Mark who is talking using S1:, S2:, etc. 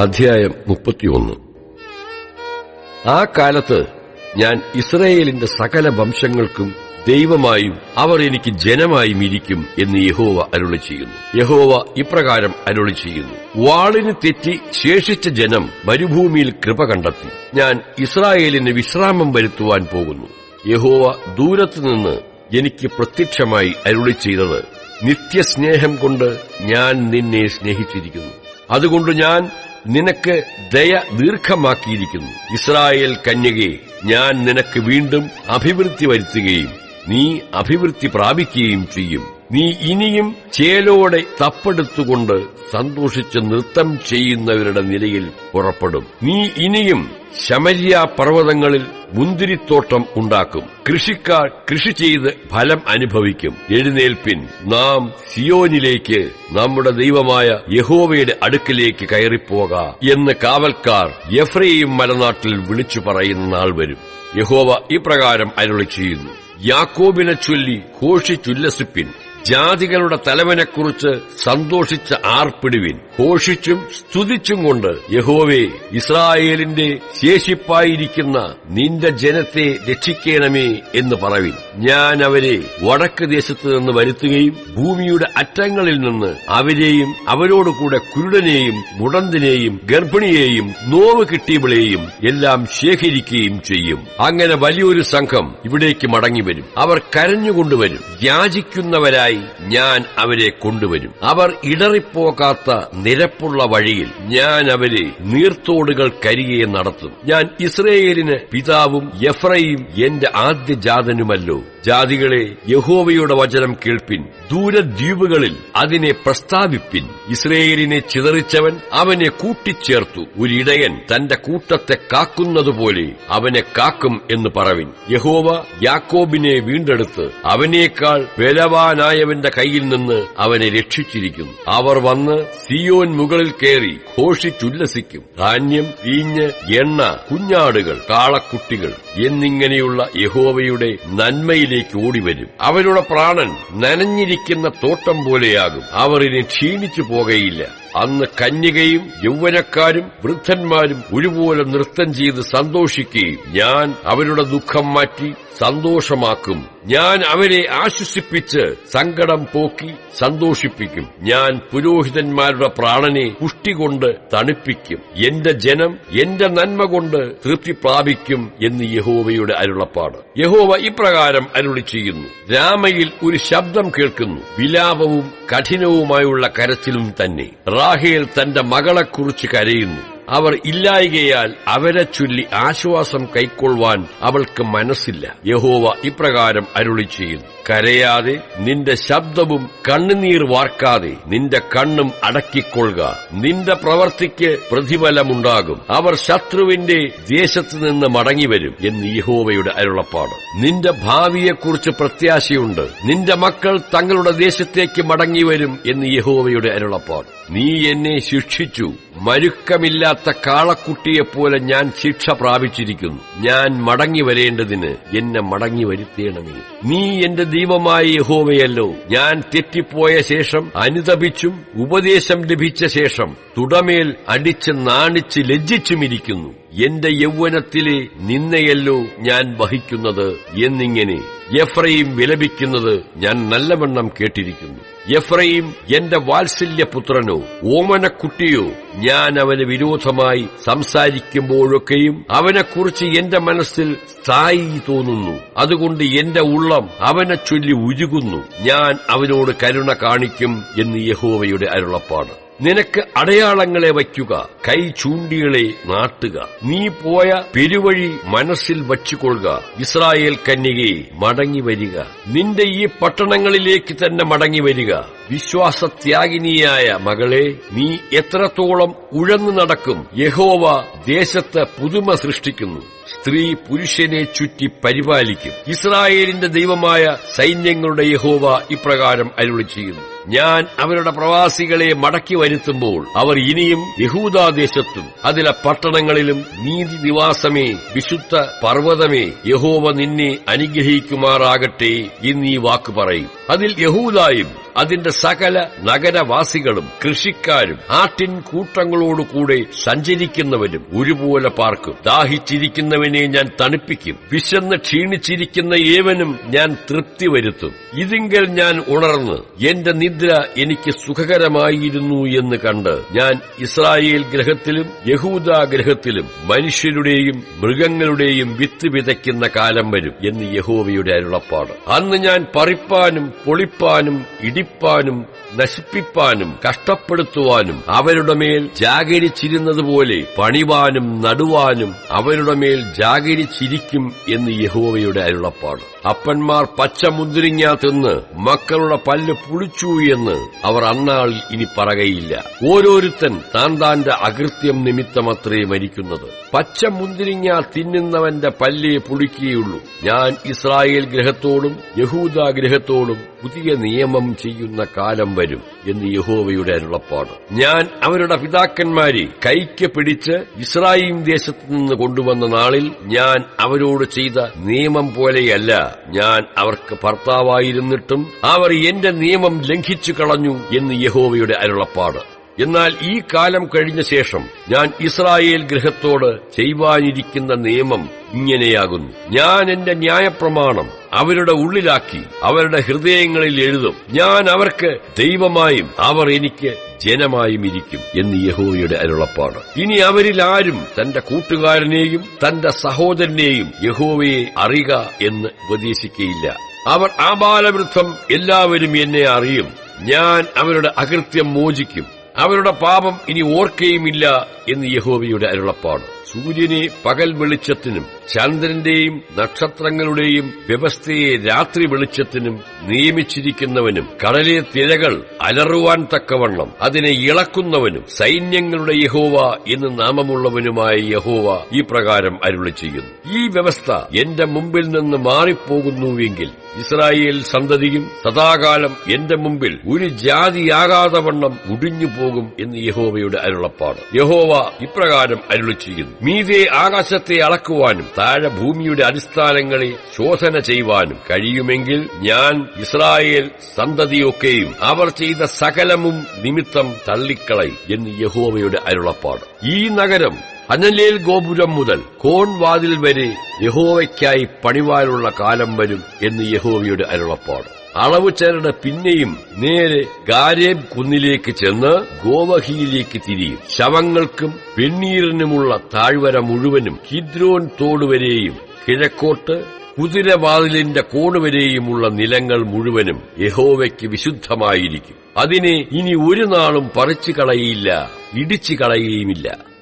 S1: അധ്യായം മുപ്പത്തിയൊന്ന്. ആ കാലത്ത് ഞാൻ ഇസ്രയേലിന്റെ സകല വംശങ്ങൾക്കും ദൈവമായും അവർ എനിക്ക് ജനമായും ഇരിക്കും എന്ന് യഹോവ അരുളി ചെയ്യുന്നു. യഹോവ ഇപ്രകാരം അരുളി ചെയ്യുന്നു. വാളിന് തെറ്റി ശേഷിച്ച ജനം മരുഭൂമിയിൽ കൃപ കണ്ടെത്തി. ഞാൻ ഇസ്രായേലിന് വിശ്രാമം വരുത്തുവാൻ പോകുന്നു. യഹോവ ദൂരത്തുനിന്ന് എനിക്ക് പ്രത്യക്ഷമായി അരുളി ചെയ്തത് നിത്യസ്നേഹം കൊണ്ട് ഞാൻ നിന്നെ സ്നേഹിച്ചിരിക്കുന്നു. അതുകൊണ്ട് ഞാൻ നിനക്ക് ദയ ദീർഘമാക്കിയിരിക്കുന്നു. ഇസ്രായേൽ കന്യകെ ഞാൻ നിനക്ക് വീണ്ടും അഭിവൃദ്ധി വരുത്തുകയും നീ അഭിവൃദ്ധി പ്രാപിക്കുകയും ചെയ്യും. നീ ഇനിയും ചേലോടെ തപ്പെടുത്തുകൊണ്ട് സന്തോഷിച്ച് നൃത്തം ചെയ്യുന്നവരുടെ നിലയിൽ പുറപ്പെടും. നീ ഇനിയും ശമര്യ പർവതങ്ങളിൽ മുന്തിരിത്തോട്ടം ഉണ്ടാക്കും. കൃഷിക്കാർ കൃഷി ചെയ്ത് ഫലം അനുഭവിക്കും. എഴുന്നേൽപ്പിൻ. നാം സിയോനിലേക്ക് നമ്മുടെ ദൈവമായ യഹോവയുടെ അടുക്കിലേക്ക് കയറിപ്പോക എന്ന് കാവൽക്കാർ എഫ്രയും മലനാട്ടിൽ വിളിച്ചു പറയുന്ന നാൾ വരും. യഹോവ ഇപ്രകാരം അരുളി ചെയ്യുന്നു യാക്കോബിനെ ചൊല്ലി ഘോഷിച്ചുല്ലസിപ്പിൻ. ജാതികളുടെ തലവനെക്കുറിച്ച് സന്തോഷിച്ച ആർപ്പിടുവിൻ ഘോഷിച്ചും സ്തുതിച്ചും കൊണ്ട് യഹോവേ ഇസ്രായേലിന്റെ ശേഷിപ്പായിരിക്കുന്ന നിന്റെ ജനത്തെ രക്ഷിക്കണമേ എന്ന് പറവിൻ. ഞാൻ അവരെ വടക്ക് ദേശത്ത് നിന്ന് വരുത്തുകയും ഭൂമിയുടെ അറ്റങ്ങളിൽ നിന്ന് അവരെയും അവരോടുകൂടെ കുരുടനെയും മുടന്തിനെയും ഗർഭിണിയെയും നോവ് കിട്ടിയവളെയും എല്ലാം ശേഖരിക്കുകയും ചെയ്യും. അങ്ങനെ വലിയൊരു സംഘം ഇവിടേക്ക് മടങ്ങിവരും. അവർ കരഞ്ഞുകൊണ്ടുവരും. യാചിക്കുന്നവരായി ഞാൻ അവരെ കൊണ്ടുവരും. അവർ ഇടറിപ്പോകാത്ത നിരപ്പുള്ള വഴിയിൽ ഞാൻ അവരെ നീർത്തോടുകൾ കരിയെ നടത്തും. ഞാൻ ഇസ്രയേലിന് പിതാവും എഫ്രയും എന്റെ ആദ്യ ജാതനുമല്ലോ. ജാതികളെ യഹോവയുടെ വചനം കേൾപ്പിൻ. ദൂരദ്വീപുകളിൽ അതിനെ പ്രസ്താവിപ്പിൻ. ഇസ്രയേലിനെ ചിതറിച്ചവൻ അവനെ കൂട്ടിച്ചേർത്തു. ഒരിടയൻ തന്റെ കൂട്ടത്തെ കാക്കുന്നതുപോലെ അവനെ കാക്കും എന്ന് പറവിൻ. യഹോവ യാക്കോബിനെ വീണ്ടെടുത്ത് അവനേക്കാൾ ബലവാനായവന്റെ കയ്യിൽ നിന്ന് അവനെ രക്ഷിച്ചിരിക്കുന്നു. അവർ വന്ന് സിയോൻ മുകളിൽ കയറി ഘോഷിച്ചുല്ലസിക്കും. ധാന്യം വീഞ്ഞ് എണ്ണ കുഞ്ഞാടുകൾ കാളക്കുട്ടികൾ എന്നിങ്ങനെയുള്ള യഹോവയുടെ നന്മയിലേക്ക് ഓടിവരും. അവരുടെ പ്രാണൻ നനഞ്ഞിരിക്കുന്ന തോട്ടം പോലെയാകും. അവർ ഇനി ക്ഷീണിച്ചു പോകയില്ല. അന്ന് കന്യകയും യൗവനക്കാരും വൃദ്ധന്മാരും ഒരുപോലെ നൃത്തം ചെയ്ത് സന്തോഷിക്കുകയും ഞാൻ അവരുടെ ദുഃഖം മാറ്റി സന്തോഷമാക്കും ഞാൻ അവരെ ആശ്വസിപ്പിച്ച് സങ്കടം പോക്കി സന്തോഷിപ്പിക്കും. ഞാൻ പുരോഹിതന്മാരുടെ പ്രാണനെ പുഷ്ടികൊണ്ട് തണുപ്പിക്കും. എന്റെ ജനം എന്റെ നന്മ കൊണ്ട് തൃപ്തി പ്രാപിക്കും എന്ന് യഹോവയുടെ അരുളപ്പാട്. യഹോവ ഇപ്രകാരം അരുളി ചെയ്യുന്നു. രാമയിൽ ഒരു ശബ്ദം കേൾക്കുന്നു. വിലാപവും കഠിനവുമായുള്ള കരച്ചിലും തന്നെ. റാഹേൽ തന്റെ മകളെക്കുറിച്ച് കരയുന്നു. അവർ ഇല്ലായികയാൽ അവരെ ചൊല്ലി ആശ്വാസം കൈക്കൊള്ളുവാൻ അവൾക്ക് മനസ്സില്ല. യഹോവ ഇപ്രകാരം അരുളി ചെയ്യുന്നു കരയാതെ നിന്റെ ശബ്ദവും കണ്ണുനീർ വാർക്കാതെ നിന്റെ കണ്ണും അടക്കിക്കൊള്ളുക. നിന്റെ പ്രവർത്തിക്ക് പ്രതിഫലമുണ്ടാകും. അവർ ശത്രുവിന്റെ ദേശത്തു നിന്ന് മടങ്ങിവരും എന്ന് യഹോവയുടെ അരുളപ്പാട്. നിന്റെ ഭാവിയെക്കുറിച്ച് പ്രത്യാശയുണ്ട്. നിന്റെ മക്കൾ തങ്ങളുടെ ദേശത്തേക്ക് മടങ്ങിവരും എന്ന് യഹോവയുടെ അരുളപ്പാട്. നീ എന്നെ ശിക്ഷിച്ചു. മരുക്കമില്ലാത്ത കാളക്കുട്ടിയെപ്പോലെ ഞാൻ ശിക്ഷ പ്രാപിച്ചിരിക്കുന്നു. ഞാൻ മടങ്ങി വരേണ്ടതിന് എന്നെ മടങ്ങി വരുത്തേണമേ നീ എന്റെ ദൈവമായ യഹോവയല്ലോ. ഞാൻ തെറ്റിപ്പോയ ശേഷം അനുതപിച്ചും ഉപദേശം ലഭിച്ച ശേഷം തുടമേൽ അടിച്ച് നാണിച്ച് ലജ്ജിച്ചുമിരിക്കുന്നു. എന്റെ യൗവനത്തിലെ നിന്നയല്ലോ ഞാൻ വഹിക്കുന്നത് എന്നിങ്ങനെ. യഫ്രയും വിലപിക്കുന്നത് ഞാൻ നല്ലവണ്ണം കേട്ടിരിക്കുന്നു. യഫ്രയും എന്റെ വാത്സല്യപുത്രനോ ഓമനക്കുട്ടിയോ ഞാൻ അവന് വിരോധമായി സംസാരിക്കുമ്പോഴൊക്കെയും അവനെക്കുറിച്ച് എന്റെ മനസ്സിൽ സ്ഥായി തോന്നുന്നു. അതുകൊണ്ട് എന്റെ ഉള്ളം അവനെ ചൊല്ലി ഉരുകുന്നു. ഞാൻ അവനോട് കരുണ കാണിക്കും എന്ന് യഹോവയുടെ അരുളപ്പാട്. നിനക്ക് അടയാളങ്ങളെ വയ്ക്കുക കൈ ചൂണ്ടികളെ നാട്ടുക. നീ പോയ പെരുവഴി മനസ്സിൽ വച്ചുകൊള്ളുക. ഇസ്രായേൽ കന്യകെ മടങ്ങി വരിക. നിന്റെ ഈ പട്ടണങ്ങളിലേക്ക് തന്നെ മടങ്ങി വരിക. വിശ്വാസത്യാഗിനിയായ മകളെ നീ എത്രത്തോളം ഉഴന്നു നടക്കും. യഹോവ ദേശത്ത് പുതുമ സൃഷ്ടിക്കുന്നു. സ്ത്രീ പുരുഷനെ ചുറ്റി പരിപാലിക്കും. ഇസ്രായേലിന്റെ ദൈവമായ സൈന്യങ്ങളുടെ യഹോവ ഇപ്രകാരം അരുളി ചെയ്യുന്നു ഞാൻ അവരുടെ പ്രവാസികളെ മടക്കി വരുത്തുമ്പോൾ അവർ ഇനിയും യഹൂദാദേശത്തും അതിലെ പട്ടണങ്ങളിലും നീതി നിവാസമേ വിശുദ്ധ പർവതമേ യഹോവ നിന്നെ അനുഗ്രഹിക്കുമാറാകട്ടെ എന്നീ വാക്ക് പറയും. അതിൽ യഹൂദായും അതിന്റെ സകല നഗരവാസികളും കൃഷിക്കാരും ആട്ടിൻ കൂട്ടങ്ങളോടുകൂടെ സഞ്ചരിക്കുന്നവരും ഒരുപോലെ പാർക്കും. ദാഹിച്ചിരിക്കുന്നവനെ ഞാൻ തണുപ്പിക്കും. വിശന്ന് ക്ഷീണിച്ചിരിക്കുന്ന ഏവനും ഞാൻ തൃപ്തി വരുത്തും. ഇതിങ്കൽ ഞാൻ ഉണർന്ന് എന്റെ നിദ്ര എനിക്ക് സുഖകരമായിരുന്നു എന്ന് കണ്ട് ഞാൻ ഇസ്രായേൽ ഗ്രഹത്തിലും യഹൂദ ഗ്രഹത്തിലും മനുഷ്യരുടെയും മൃഗങ്ങളുടെയും വിത്ത് വിതയ്ക്കുന്ന കാലം വരും എന്ന് യഹോവയുടെ അരുളപ്പാട്. അന്ന് ഞാൻ പറിപ്പാനും പൊളിപ്പാനും ഇടിപ്പാനും നശിപ്പിപ്പാനും കഷ്ടപ്പെടുത്തുവാനും അവരുടെ മേൽ ജാഗരിച്ചിരുന്നതുപോലെ പണിവാനും നടുവാനും അവരുടെ മേൽ ജാഗരിച്ചിരിക്കും എന്ന് യഹോവയുടെ അരുളപ്പാട്. അപ്പന്മാർ പച്ച മുന്തിരിങ്ങ തിന്ന് മക്കളുടെ പല്ല് പുളിച്ചു എന്ന് അവർ അന്നാളിൽ ഇനി പറകയില്ല. ഓരോരുത്തൻ താൻ താന്റെ അകൃത്യം നിമിത്തമത്രേ മരിക്കുന്നത്. പച്ച മുന്തിരിങ്ങ തിന്നുന്നവന്റെ പല്ലേ പുളിക്കുകയുള്ളൂ. ഞാൻ ഇസ്രായേൽ ഗ്രഹത്തോടും യഹൂദ ഗ്രഹത്തോടും പുതിയ നിയമം ചെയ്യുന്ന കാലം വരും എന്ന് യഹോവയുടെ അരുളപ്പാട്. ഞാൻ അവരുടെ പിതാക്കന്മാരെ കൈക്ക് പിടിച്ച് ഇസ്രായേൽ ദേശത്തു നിന്ന് കൊണ്ടുവന്ന നാളിൽ ഞാൻ അവരോട് ചെയ്ത നിയമം പോലെയല്ല ഞാൻ അവർക്ക് ഭർത്താവായിരുന്നിട്ടും അവർ എന്റെ നിയമം ലംഘിച്ചു കളഞ്ഞു എന്ന് യഹോവയുടെ അരുളപ്പാട്. എന്നാൽ ഈ കാലം കഴിഞ്ഞ ശേഷം ഞാൻ ഇസ്രായേൽ ഗൃഹത്തോട് ചെയ്യുവാനിരിക്കുന്ന നിയമം ഇങ്ങനെയാകുന്നു. ഞാൻ എന്റെ ന്യായപ്രമാണം അവരുടെ ഉള്ളിലാക്കി അവരുടെ ഹൃദയങ്ങളിൽ എഴുതും. ഞാൻ അവർക്ക് ദൈവമായും അവർ എനിക്ക് ജനമായും ഇരിക്കും എന്ന് യഹോവയുടെ അരുളപ്പാണ് ഇനി അവരിൽ ആരും തന്റെ കൂട്ടുകാരനെയും തന്റെ സഹോദരനെയും യഹോവയെ അറിയുക എന്ന് ഉപദേശിക്കയില്ല. അവർ ആബാലവൃദ്ധം എല്ലാവരും എന്നെ അറിയും. ഞാൻ അവരുടെ അകൃത്യം മോചിക്കും. അവരുടെ പാപം ഇനി ഓർക്കുകയുമില്ല എന്ന് യഹോവയുടെ അരുളപ്പാണ് സൂര്യനെ പകൽ വെളിച്ചത്തിനും ചന്ദ്രന്റെയും നക്ഷത്രങ്ങളുടെയും വ്യവസ്ഥയെ രാത്രി വെളിച്ചത്തിനും നിയമിച്ചിരിക്കുന്നവനും കടലിലെ തിരകൾ അലറുവാൻ തക്കവണ്ണം അതിനെ ഇളക്കുന്നവനും സൈന്യങ്ങളുടെ യഹോവ എന്ന് നാമമുള്ളവനുമായ യഹോവ ഈ പ്രകാരം അരുളി ചെയ്യുന്നു. ഈ വ്യവസ്ഥ എന്റെ മുമ്പിൽ നിന്ന് മാറിപ്പോകുന്നുവെങ്കിൽ ഇസ്രായേൽ സന്തതിയും സദാകാലം എന്റെ മുമ്പിൽ ഒരു ജാതിയാകാതെ വണ്ണം മുടിഞ്ഞു പോകും എന്ന് യഹോവയുടെ അരുളപ്പാട്. യഹോവ ഇപ്രകാരം അരുളി ചെയ്യുന്നു. മീതെ ആകാശത്തെ അളക്കുവാനും താഴെ ഭൂമിയുടെ അടിസ്ഥാനങ്ങളെ ശോധന ചെയ്യുവാനും കഴിയുമെങ്കിൽ ഞാൻ ഇസ്രായേൽ സന്തതിയൊക്കെയും അവർ ചെയ്ത സകലമും നിമിത്തം തള്ളിക്കളയും എന്ന് യഹോവയുടെ അരുളപ്പാട്. ഈ നഗരം അനലേൽ ഗോപുരം മുതൽ കോൺവാതിൽ വരെ യഹോവയ്ക്കായി പണിവാനുള്ള കാലം വരും എന്ന് യഹോവയുടെ അരുളപ്പാട്. അളവ് ചേരുടെ പിന്നെയും നേരെ ഗാരേബ് കുന്നിലേക്ക് ചെന്ന് ഗോവഹിയിലേക്ക് തിരിയും. ശവങ്ങൾക്കും വെണ്ണീറിനുമുള്ള താഴ്വര മുഴുവനും ഹിദ്രോൻ തോടുവരെയും കിഴക്കോട്ട് കുതിരവാതിലിന്റെ കോണുവരെയുമുള്ള നിലങ്ങൾ മുഴുവനും യഹോവയ്ക്ക് വിശുദ്ധമായിരിക്കും. അതിനെ ഇനി ഒരു നാളും പറിച്ചു കളയില്ല ഇടിച്ചു കളയുകയുമില്ല